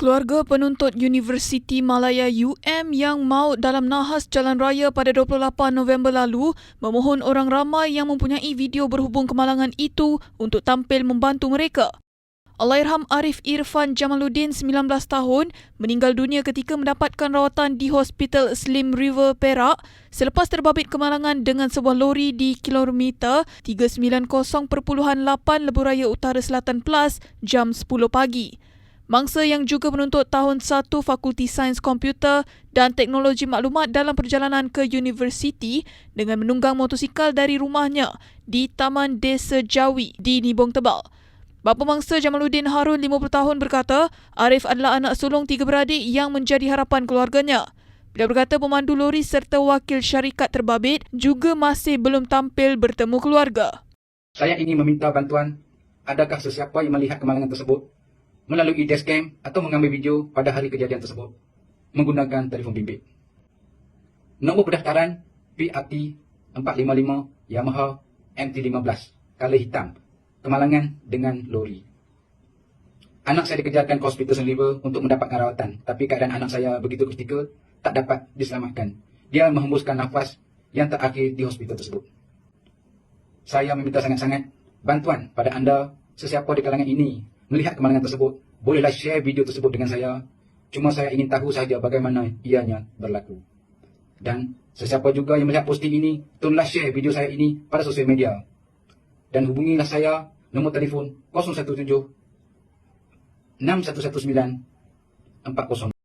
Keluarga penuntut Universiti Malaya UM yang maut dalam nahas jalan raya pada 28 November lalu memohon orang ramai yang mempunyai video berhubung kemalangan itu untuk tampil membantu mereka. Allahyarham Arif Irfan Jamaluddin 19 tahun meninggal dunia ketika mendapatkan rawatan di Hospital Slim River Perak selepas terbabit kemalangan dengan sebuah lori di kilometer 390.8 Lebuh Raya Utara Selatan Plus jam 10 pagi. Mangsa yang juga menuntut tahun 1 Fakulti Sains Komputer dan Teknologi Maklumat dalam perjalanan ke universiti dengan menunggang motosikal dari rumahnya di Taman Desa Jawi di Nibong Tebal. Bapa mangsa Jamaluddin Harun 50 tahun berkata, Arif adalah anak sulung tiga beradik yang menjadi harapan keluarganya. Beliau berkata pemandu lori serta wakil syarikat terbabit juga masih belum tampil bertemu keluarga. Saya ingin meminta bantuan adakah sesiapa yang melihat kemalangan tersebut melalui dashcam atau mengambil video pada hari kejadian tersebut menggunakan telefon bimbit. Nombor pendaftaran PRT 455 Yamaha MT15 color hitam kemalangan dengan lori. Anak saya dikejarkan ke hospital St. Liver untuk mendapatkan rawatan tapi keadaan anak saya begitu kritikal tak dapat diselamatkan. Dia menghembuskan nafas yang terakhir di hospital tersebut. Saya meminta sangat-sangat bantuan pada anda sesiapa di kalangan ini melihat kemalangan tersebut, bolehlah share video tersebut dengan saya. Cuma saya ingin tahu sahaja bagaimana ianya berlaku. Dan sesiapa juga yang melihat posting ini, tolonglah share video saya ini pada sosial media. Dan hubungilah saya nombor telefon 017 6119 40